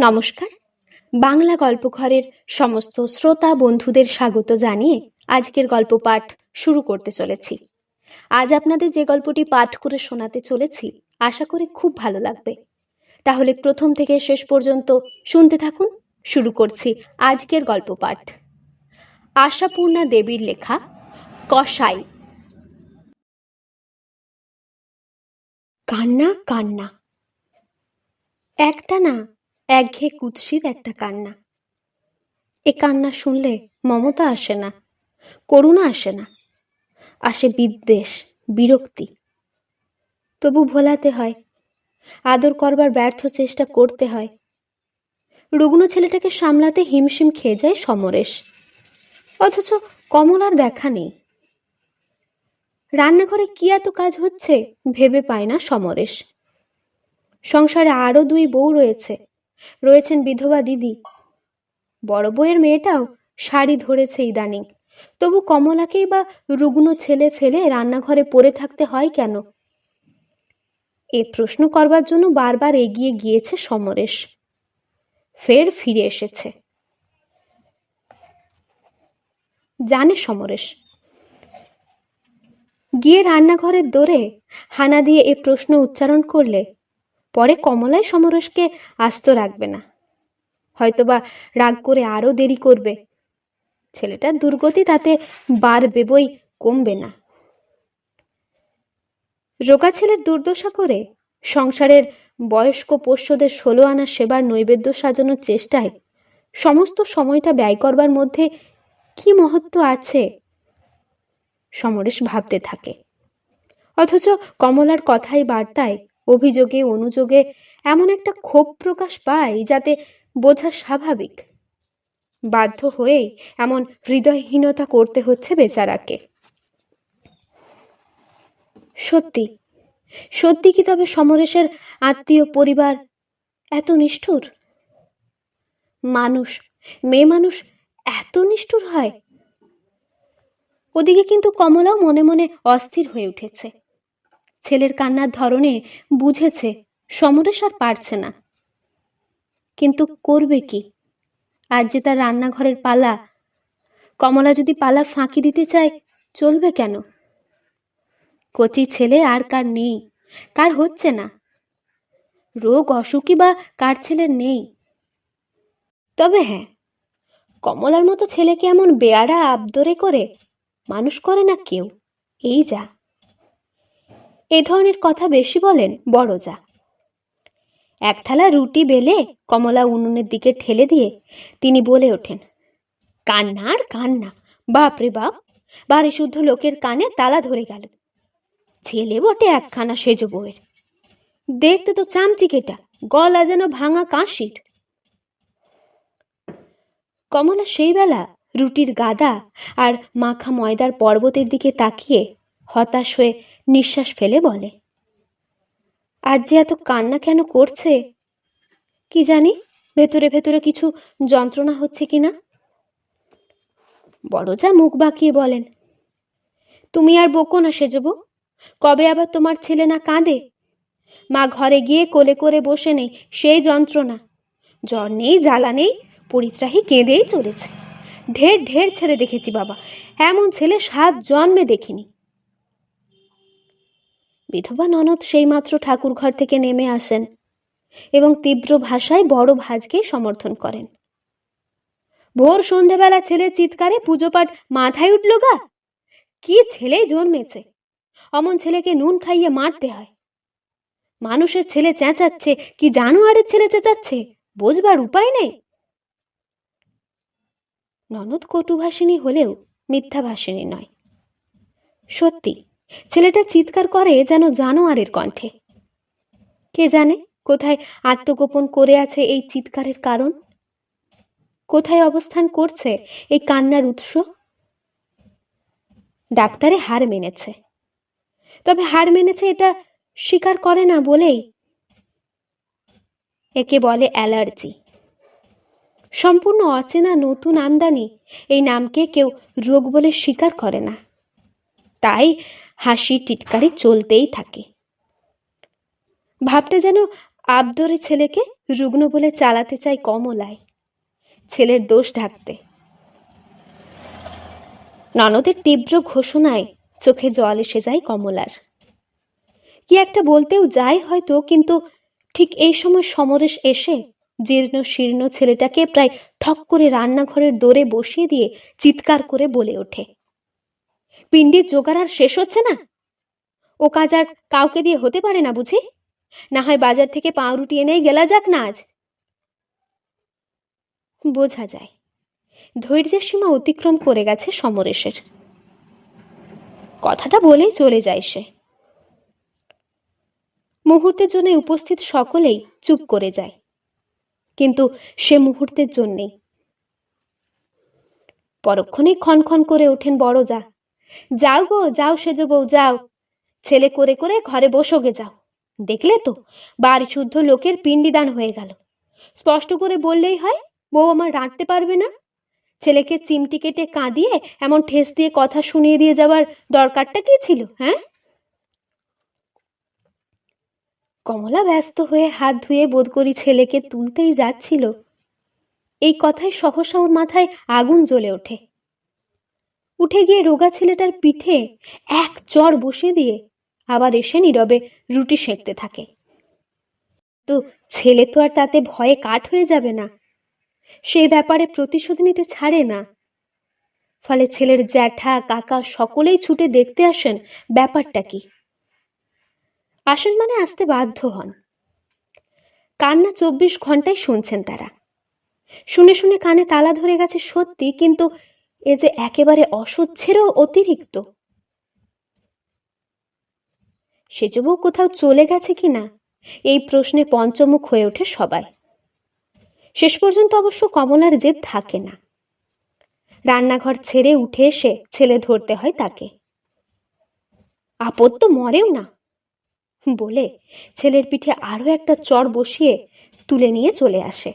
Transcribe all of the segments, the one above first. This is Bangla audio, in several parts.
নমস্কার। বাংলা গল্পঘরের সমস্ত শ্রোতা বন্ধুদের স্বাগত জানিয়ে আজকের গল্প পাঠ শুরু করতে চলেছি। আজ আপনাদের যে গল্পটি পাঠ করে শোনাতে চলেছি, আশা করি খুব ভালো লাগবে। তাহলে প্রথম থেকে শেষ পর্যন্ত শুনতে থাকুন, শুরু করছি আজকের গল্প পাঠ। আশাপূর্ণা দেবীর লেখা, কসাই। কান্না কান্না। একটা না একঘেয়ে কুৎসিত একটা কান্না। এ কান্না শুনলে মমতা আসে না, করুণা আসে না, আসে বিদ্বেষ, বিরক্তি। তবু ভোলাতে হয়, আদর করবার ব্যর্থ চেষ্টা করতে হয়। রুগ্ন ছেলেটাকে সামলাতে হিমশিম খেয়ে যায় সমরেশ। অথচ কমলার দেখা নেই। রান্নাঘরে কি এত কাজ হচ্ছে ভেবে পায় না সমরেশ। সংসারে আরও দুই বউ রয়েছে। রয়েছেন বিধবা দিদি। বড় বউয়ের মেয়েটাও শাড়ি ধরেছে ইদানিং। তবু কমলাকেই বা রুগ্ন ছেলে ফেলে রান্নাঘরে পড়ে থাকতে হয় কেন? এ প্রশ্ন করবার জন্য বারবার এগিয়ে গিয়েছে সমরেশ। ফের ফিরে এসেছে। জানে সমরেশ, গিয়ে রান্নাঘরের দোরে হানা দিয়ে এ প্রশ্ন উচ্চারণ করলে পরে কমলাই সমরেশকে আস্ত রাখবে না। হয়তোবা রাগ করে আরও দেরি করবে। ছেলেটার দুর্গতি তাতে বাড়বে বই কমবে না। রোগা ছেলের দুর্দশা করে সংসারের বয়স্ক পোষ্যদের ষোলো আনা সেবার নৈবেদ্য সাজানোর চেষ্টায় সমস্ত সময়টা ব্যয় করবার মধ্যে কি মহত্ব আছে? সমরেশ ভাবতে থাকে। অথচ কমলার কথাই বার্তায় অভিযোগে, অনুযোগে এমন একটা ক্ষোভ প্রকাশ পায় যাতে বোঝা স্বাভাবিক। বাধ্য হয়েই এমন হৃদয়হীনতা করতে হচ্ছে বেচারাকে। সত্যি সত্যি কি তবে সমরেশের আত্মীয় পরিবার এত নিষ্ঠুর? মানুষ, মেয়ে মানুষ এত নিষ্ঠুর হয়? ওদিকে কিন্তু কমলাও মনে মনে অস্থির হয়ে উঠেছে। ছেলের কান্নার ধরনে বুঝেছে, সমরেশ আর পারছে না। কিন্তু করবে কি? আজ যে তার রান্নাঘরের পালা, কমলা যদি পালা ফাঁকি দিতে চায়, চলবে কেন? কচি ছেলে আর কার নেই, কার হচ্ছে না? রোগ, অসুখই বা কার ছেলের নেই। তবে হ্যাঁ কমলার মতো ছেলেকে এমন বেয়ারা আবদরে করে মানুষ করে না কেউ? এই যা। এ ধরনের কথা বেশি বলেন বড় যা এক থালা রুটি বেলে কমলা উনুনের দিকে ঠেলে দিয়ে তিনি বলে ওঠেন, কান্না আর কান্না, বাপরে বাপ, বাড়ি শুদ্ধ লোকের কানে তালা ধরে গেল। ছেলে বটে একখানা সেজ বউয়ের। দেখতে তো চামচিকেটা গলা যেন ভাঙা কাশির কমলা সেই বেলা রুটির গাদা আর মাখা ময়দার পর্বতের দিকে তাকিয়ে হতাশ হয়ে নিঃশ্বাস ফেলে বলে, আজ যে এত কান্না কেন করছে? কি জানি ভেতরে ভেতরে কিছু যন্ত্রণা হচ্ছে কি না? বড় যা মুখ বাঁকিয়ে বলেন, তুমি আর বকো না সেজবো কবে আবার তোমার ছেলে না কাঁদে? মা ঘরে গিয়ে কোলে করে বসে নেই সেই যন্ত্রণা। জ্বর নেই, জ্বালা নেই, পরিত্রাহী কেঁদেই চলেছে। ঢের ঢের ছেলে দেখেছি বাবা, এমন ছেলে সাত জন্মে দেখিনি। বিধবা ননদ সেইমাত্র ঠাকুর ঘর থেকে নেমে আসেন এবং তীব্র ভাষায় বড় ভাজকে সমর্থন করেন। ভোর সন্ধেবেলা ছেলে চিৎকারে পুজো পাঠ মাথায় উঠল গা? কি ছেলে জন্মেছে? অমন ছেলেকে নুন খাইয়ে মারতে হয়। মানুষের ছেলে চেঁচাচ্ছে, কি জানোয়ারের ছেলে চেঁচাচ্ছে? বোঝবার উপায় নেই। ননদ কটুভাষিনী হলেও মিথ্যাভাষিনী নয়। সত্যি ছেলেটা চিৎকার করে যেন জানোয়ারের কণ্ঠে। কে জানে কোথায় আত্মগোপন করে আছে এই চিৎকারের কারণ? কোথায় অবস্থান করছে এই কান্নার উৎস? ডাক্তারে হার মেনেছে। তবে হার মেনেছে এটা স্বীকার করে না বলেই একে বলে অ্যালার্জি। সম্পূর্ণ অচেনা নতুন আমদানি এই নামকে কেউ রোগ বলে স্বীকার করে না। তাই হাসি টিটকারি চলতেই থাকে। ভাবটা যেন আবদরে ছেলেকে রুগ্ন বলে চালাতে চায় কমলায়। ছেলের দোষ ঢাকতে। ননদের তীব্র ঘোষণায় চোখে জল এসে যায় কমলার। কি একটা বলতেও যায় হয়তো, কিন্তু ঠিক এই সময় সমরেশ এসে জীর্ণ শীর্ণ ছেলেটাকে প্রায় ঠক করে রান্নাঘরের দোরে বসিয়ে দিয়ে চিৎকার করে বলে ওঠে। পিণ্ডির জোগাড় আর শেষ হচ্ছে না। ও কাজ আর কাউকে দিয়ে হতে পারে না বুঝি? না হয় বাজার থেকে পাউরুটি এনেই গেলা যাক না আজ। বোঝা যায়। ধৈর্যের সীমা অতিক্রম করে গেছে সমরেশের। কথাটা বলেই চলে যায় সে। মুহূর্তের জন্য উপস্থিত সকলেই চুপ করে যায়। কিন্তু সে মুহূর্তের জন্যেই। পরক্ষণেই ক্ষণক্ষণ করে ওঠেন বড় যা যাও গো, যাও সেজ বউ, যাও। ছেলে করে করে ঘরে বসোগে যাও। দেখলে তো বাড়ি শুদ্ধ লোকের পিণ্ডিদান হয়ে গেল। স্পষ্ট করে বললেই হয়, বউ আমার রাঁধতে পারবে না। ছেলেকে চিমটি কেটে কাঁদিয়ে এমন ঠেস দিয়ে কথা শুনিয়ে দিয়ে যাওয়ার দরকারটা কি ছিল হ্যাঁ? কমলা ব্যস্ত হয়ে হাত ধুয়ে বোধ করি ছেলেকে তুলতেই যাচ্ছিল। এই কথায় সহসা ওর মাথায় আগুন জ্বলে ওঠে। উঠে গিয়ে রোগা ছেলেটার পিঠে এক চর বসে দিয়ে আবার এসে নীরবে রুটি সেঁকতে থাকে। তো ছেলে তো আর তাতে ভয়ে কাঠ হয়ে যাবে না। সেই ব্যাপারে প্রতিশোধ নিতে ছাড়ে না। ফলে ছেলের জ্যাঠা, কাকা সকলেই ছুটে দেখতে আসেন ব্যাপারটা কি। আসেন মানে আসতে বাধ্য হন। কান্না চব্বিশ ঘন্টায় শুনছেন তারা। শুনে শুনে কানে তালা ধরে গেছে সত্যি, কিন্তু এ যে একেবারে অসহ্যেরও অতিরিক্ত। সেজবউ কোথাও চলে গেছে কি না? এই প্রশ্নে পঞ্চমুখ হয়ে ওঠে সবাই। শেষ পর্যন্ত অবশ্য কমলার জেদ থাকে না। রান্নাঘর ছেড়ে উঠে এসে ছেলে ধরতে হয় তাকে। আপদ তো মরেও না, বলে ছেলের পিঠে আরও একটা চড় বসিয়ে তুলে নিয়ে চলে আসে।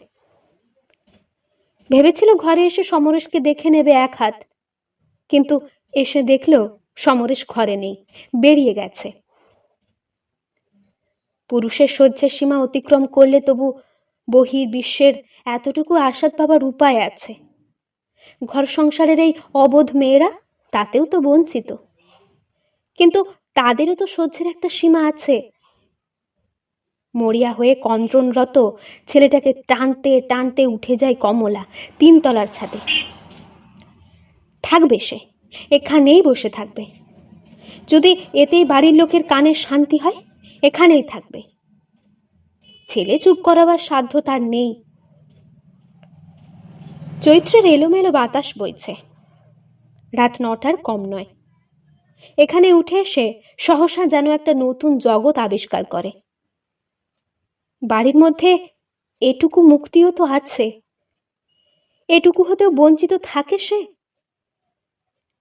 ভেবেছিল ঘরে এসে সমরেশকে দেখে নেবে এক হাত। কিন্তু এসে দেখলেও সমরেশ ঘরে নেই, বেরিয়ে গেছে। পুরুষের সহ্যের সীমা অতিক্রম করলে তবু বহির বিশ্বের এতটুকু আস্বাদ পাবার উপায় আছে। ঘর সংসারের এই অবোধ মেয়েরা, তাতেও তো বঞ্চিত। কিন্তু তাদেরও তো সহ্যের একটা সীমা আছে। মরিয়া হয়ে কন্দ্রনরত ছেলেটাকে টানতে টানতে উঠে যায় কমলা তিনতলার ছাদে। থাকবে সে, এখানেই বসে থাকবে। যদি এতেই বাড়ির লোকের কানে শান্তি হয়, এখানেই থাকবে। ছেলে চুপ করাবার সাধ্য তার নেই। চৈত্রের এলোমেলো বাতাস বইছে। রাত নটার কম নয়। এখানে উঠে এসে সহসা যেন একটা নতুন জগৎ আবিষ্কার করে। বাড়ির মধ্যে এটুকু মুক্তিও তো আছে। এটুকু হতেও বঞ্চিত থাকে সে?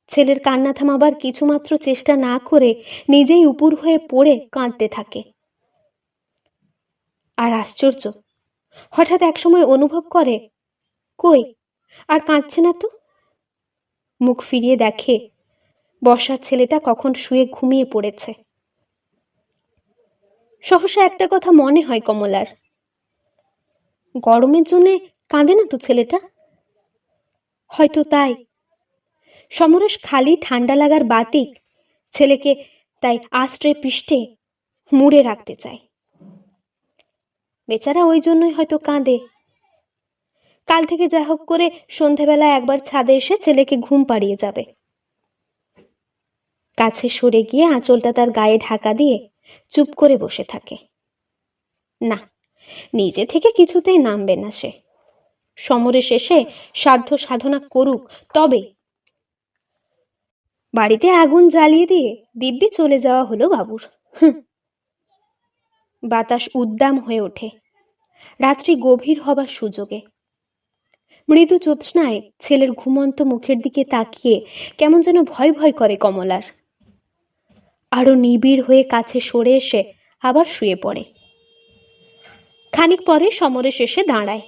ছেলের কান্না থামাবার কিছুমাত্র চেষ্টা না করে নিজেই উপুর হয়ে পড়ে কাঁদতে থাকে। আর আশ্চর্য, হঠাৎ একসময় অনুভব করে, কই, আর কাঁদছে না তো? মুখ ফিরিয়ে দেখে, বর্ষার ছেলেটা কখন শুয়ে ঘুমিয়ে পড়েছে। সহসা একটা কথা মনে হয় কমলার। গরমের জন্যে কাঁদে না তো ছেলেটা? হয়তো তাই। সমরস খালি ঠান্ডা লাগার বাতিক ছেলেকে তাই আশ্রয় পৃষ্ঠে মুড়ে রাখতে চায়। বেচারা ওই জন্যই হয়তো কাঁদে। কাল থেকে যা হোক করে সন্ধেবেলা একবার ছাদে এসে ছেলেকে ঘুম পাড়িয়ে যাবে। কাছে সরে গিয়ে আঁচলটা তার গায়ে ঢাকা দিয়ে চুপ করে বসে থাকে। না, নিজে থেকে কিছুতেই নামবে না সে। সমরে শেষে সাধ্য সাধনা করুক, তবে বাড়িতে আগুন জ্বালিয়ে দিয়ে দিব্যি চলে যাওয়া হলো বাবুর। বাতাস উদ্দাম হয়ে ওঠে। রাত্রি গভীর হবার সুযোগে। মৃদু জ্যোৎস্নায় ছেলের ঘুমন্ত মুখের দিকে তাকিয়ে কেমন যেন ভয় ভয় করে কমলার। আরও নিবিড় হয়ে কাছে সরে এসে আবার শুয়ে পড়ে। খানিক পরে সমরে শেষে দাঁড়ায়।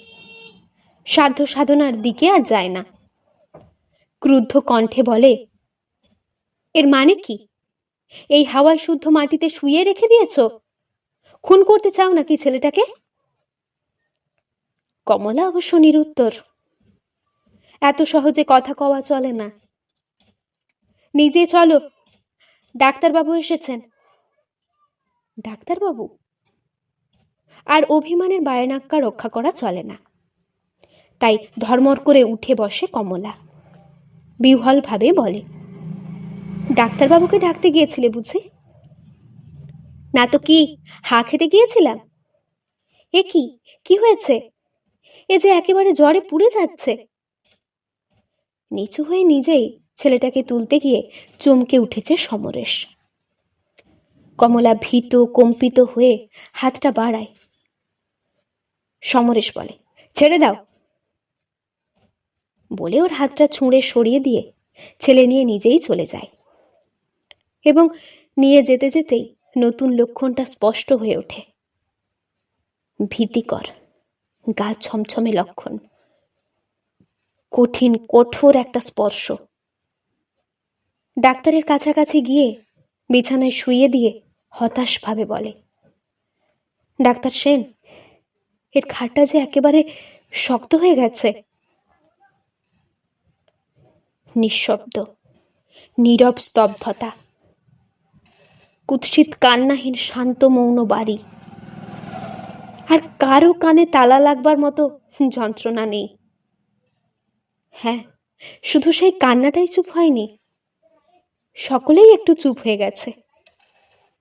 সাধ্য সাধনার দিকে আর যায় না। ক্রুদ্ধ কণ্ঠে বলে, এর মানে কি? এই হাওয়ায় শুদ্ধ মাটিতে শুয়ে রেখে দিয়েছ? খুন করতে চাও নাকি ছেলেটাকে? কমলা অবশ্য নিরুত্তর। এত সহজে কথা কওয়া চলে না। নিজে চলো ডাক্তারবাবু এসেছেন। ডাক্তারবাবু? আর অভিমানের বায়নাক্কা রক্ষা করা চলে না। তাই ধর্মর করে উঠে বসে কমলা। বিহ্বলভাবে বলে, ডাক্তারবাবুকে ডাকতে গিয়েছিলে বুঝি? না তো কি, হা খেতে গিয়েছিলাম? এ কি কি হয়েছে? এ যে একেবারে জ্বরে পুড়ে যাচ্ছে? নিচু হয়ে নিজেই ছেলেটাকে তুলতে গিয়ে চমকে উঠেছে সমরেশ। কমলা ভীত, কম্পিত হয়ে হাতটা বাড়ায়। সমরেশ বলে, ছেড়ে দাও। বলে ওর হাতটা ছুঁড়ে সরিয়ে দিয়ে ছেলে নিয়ে নিজেই চলে যায়। এবং নিয়ে যেতে যেতেই নতুন লক্ষণটা স্পষ্ট হয়ে ওঠে। ভীতিকর, গা ছমছমে লক্ষণ। কঠিন, কঠোর একটা স্পর্শ। ডাক্তারের কাছাকাছি গিয়ে বিছানায় শুয়ে দিয়ে হতাশভাবে বলে, ডাক্তার সেন, এর খাটটা যে একেবারে শক্ত হয়ে গেছে। নিঃশব্দ, নীরব স্তব্ধতা, কুৎসিত কান্নাহীন শান্ত মৌন বাড়ি। আর কারও কানে তালা লাগবার মতো যন্ত্রণা নেই। হ্যাঁ শুধু সেই কান্নাটাই চুপ হয়নি সকলেই একটু চুপ হয়ে গেছে।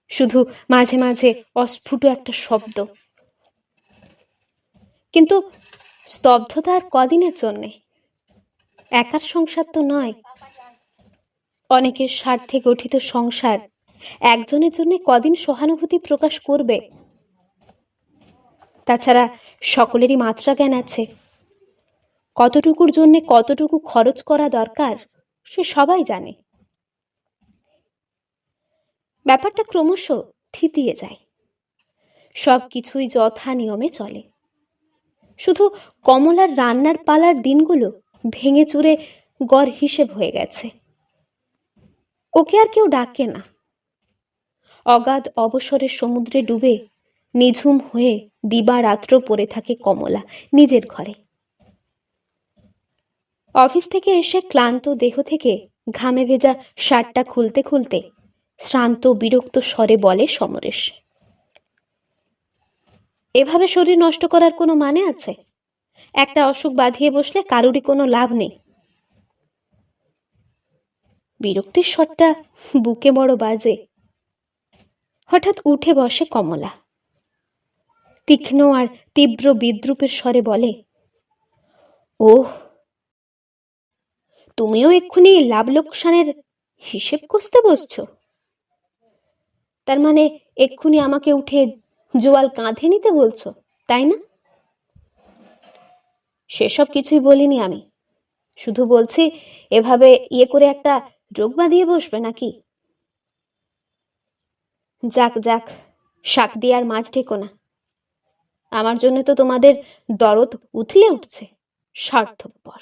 শুধু মাঝে মাঝে অস্ফুট একটা শব্দ। কিন্তু স্তব্ধতা আর কদিনের জন্যে? একার সংসার তো নয়। অনেকের স্বার্থে গঠিত সংসার একজনের জন্য কদিন সহানুভূতি প্রকাশ করবে? তাছাড়া সকলেরই মাত্রা জ্ঞান আছে। কতটুকুর জন্য কতটুকু খরচ করা দরকার, সে সবাই জানে। ব্যাপারটা ক্রমশ থিতিয়ে যায়। সব কিছুই যথা নিয়মে চলে। শুধু কমলার রান্নার পালার দিনগুলো ভেঙে চুরে গড় হিসেব হয়ে গেছে। ওকে আর কেউ ডাকে না। অগাধ অবসরে সমুদ্রে ডুবে নিঝুম হয়ে দিবারাত্র পড়ে থাকে কমলা নিজের ঘরে। অফিস থেকে এসে ক্লান্ত দেহ থেকে ঘামে ভেজা শার্টটা খুলতে খুলতে শ্রান্ত বিরক্ত স্বরে বলে সমরেশ। এভাবে শরীর নষ্ট করার কোনো মানে আছে? একটা অসুখ বাঁধিয়ে বসলে কারুরই কোনো লাভ নেই। বিরক্তির স্বরটা বুকে বড় বাজে। হঠাৎ উঠে বসে কমলা। তীক্ষ্ণ আর তীব্র বিদ্রুপের স্বরে বলে, ওহ, তুমিও এক্ষুনি লাভ লোকসানের হিসেব কষতে বসছো? তার মানে এক্ষুনি আমাকে উঠে জোয়াল কাঁধে নিতে বলছো, তাই না? সেসব কিছুই বলিনি আমি। শুধু বলছি, এভাবে ইয়ে করে একটা রোগ বাঁধিয়ে বসবে নাকি? যাক যাক, শাক দিয়ে আর মাছ ঢেকো না। আমার জন্য তো তোমাদের দরদ উথলে উঠছে। স্বার্থপর।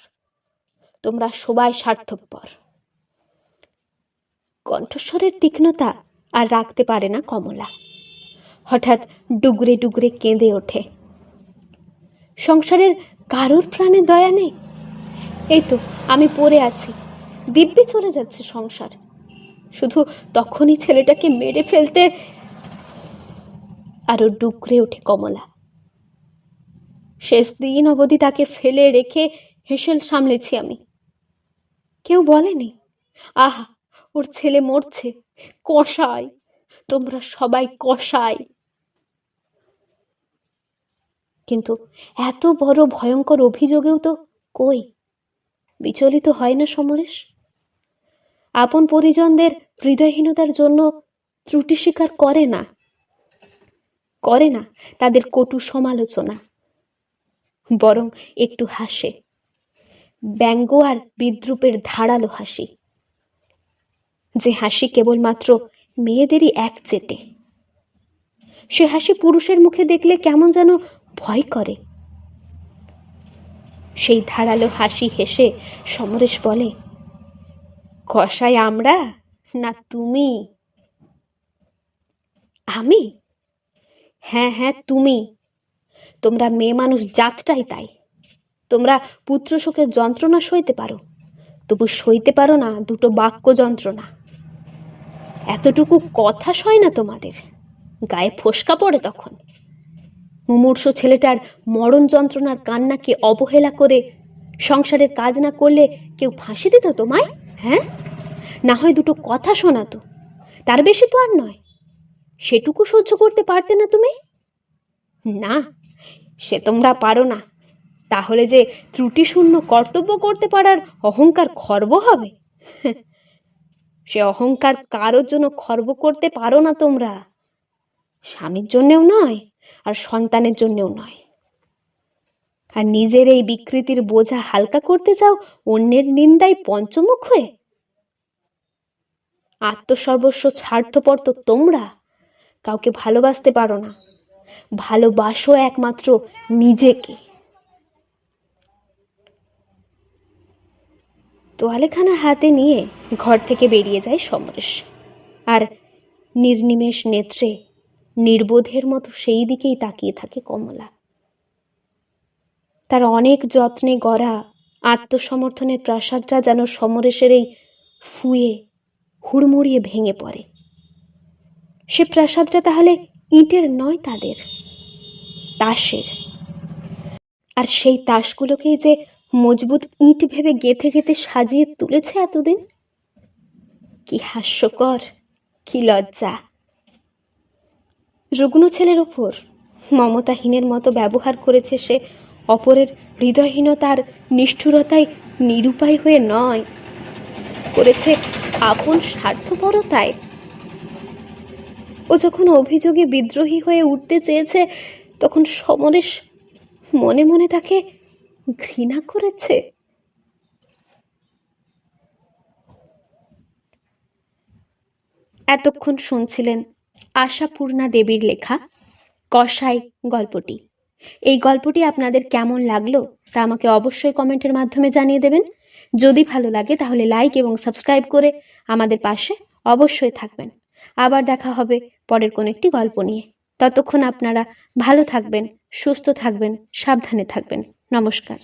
তোমরা সবাই স্বার্থপর। কণ্ঠস্বরের তীক্ষ্ণতা আর রাখতে পারে না কমলা। হঠাৎ ডুগরে ডুগরে কেঁদে ওঠে। সংসারের কারোর প্রাণে দয়া নেই? এই তো আমি পড়ে আছি। দিব্যি চলে যাচ্ছে সংসার। শুধু তখনই ছেলেটাকে মেরে ফেলতে আরও ডুকরে ওঠে কমলা। শেষ দিন অবধি তাকে ফেলে রেখে হেসেল সামলেছি আমি। কেউ বলেনি, আহা, ওর ছেলে মরছে। কষাই তোমরা সবাই কষাই কিন্তু এত বড় ভয়ঙ্কর অভিযোগেও তো কই? বিচলিত হয় না সমরেশ? আপন পরিজনদের হৃদয়হীনতার জন্য ত্রুটি স্বীকার করে না। করে না তাদের কটু সমালোচনা। বরং একটু হাসে। ব্যঙ্গ আর বিদ্রুপের ধারালো হাসি। যে হাসি কেবলমাত্র মেয়েদেরই এক চেটে। সে হাসি পুরুষের মুখে দেখলে কেমন যেন ভয় করে। সেই ধারালো হাসি হেসে সমরেশ বলে কষাই আমরা না তুমি? আমি? হ্যাঁ হ্যাঁ তুমি। তোমরা মেয়ে মানুষ জাতটাই তাই। তোমরা পুত্র শোকের যন্ত্রণা সইতে পারো। তবু সইতে পারো না দুটো বাক্য যন্ত্রণা। এতটুকু কথা সয় না তোমাদের। গায়ে ফোসকা পড়ে তখন। মুমূর্ষ ছেলেটার মরণ যন্ত্রণার কান্নাকে অবহেলা করে সংসারের কাজ না করলে কেউ ফাঁসি দিত তোমায়? হ্যাঁ? না হয় দুটো কথা শোনাতো। তার বেশি তো আর নয়। সেটুকু সহ্য করতে পারতে না তুমি? না, সে তোমরা পারো না। তাহলে যে ত্রুটিশূন্য কর্তব্য করতে পারার অহংকার খর্ব হবে। সে অহংকার কারোর জন্য খর্ব করতে পারো না তোমরা। স্বামীর জন্যেও নয়, আর সন্তানের জন্যেও নয়। আর নিজের এই বিকৃতির বোঝা হালকা করতে চাও, অন্যের নিন্দায় পঞ্চমুখ হয়ে? আত্মসর্বস্ব স্বার্থপর তো তোমরা, কাউকে ভালোবাসতে পারো না। ভালোবাসো একমাত্র নিজেকে। তোয়ালেখানা হাতে নিয়ে ঘর থেকে বেরিয়ে যায় সমরেশ। আর নির্নিমেষ নেত্রে নির্বোধের মতো সেই দিকেই তাকিয়ে থাকে কমলা। তার অনেক যত্নে গড়া আত্মসমর্থনের প্রাসাদটা যেন সমরেশের এই ফুয়ে, হুড়মুড়িয়ে ভেঙে পড়ে। সে প্রাসাদটা তাহলে ইটের নয় তাদের, তাসের। আর সেই তাসগুলোকেই যে মজবুত ইট ভেবে গেথে গেথে সাজিয়ে তুলেছে এতদিন? কি হাস্যকর, কি লজ্জা। রুগ্ন ছেলের ওপর মমতাহীনের মতো ব্যবহার করেছে সে অপরের হৃদয়হীনতার নিষ্ঠুরতায় নিরুপায় হয়ে নয়, করেছে আপন স্বার্থপরতায়। ও যখন অভিযোগে বিদ্রোহী হয়ে উঠতে চেয়েছে, তখন সমরেশ মনে মনে তাকে ঘৃণা করেছে? এতক্ষণ শুনছিলেন আশাপূর্ণা দেবীর লেখা কষাই গল্পটি। এই গল্পটি আপনাদের কেমন লাগল তা আমাকে অবশ্যই কমেন্টের মাধ্যমে জানিয়ে দেবেন। যদি ভালো লাগে তাহলে লাইক এবং সাবস্ক্রাইব করে আমাদের পাশে অবশ্যই থাকবেন। আবার দেখা হবে পরের কোনো একটি গল্প নিয়ে। ততক্ষণ আপনারা ভালো থাকবেন, সুস্থ থাকবেন, সাবধানে থাকবেন। নমস্কার।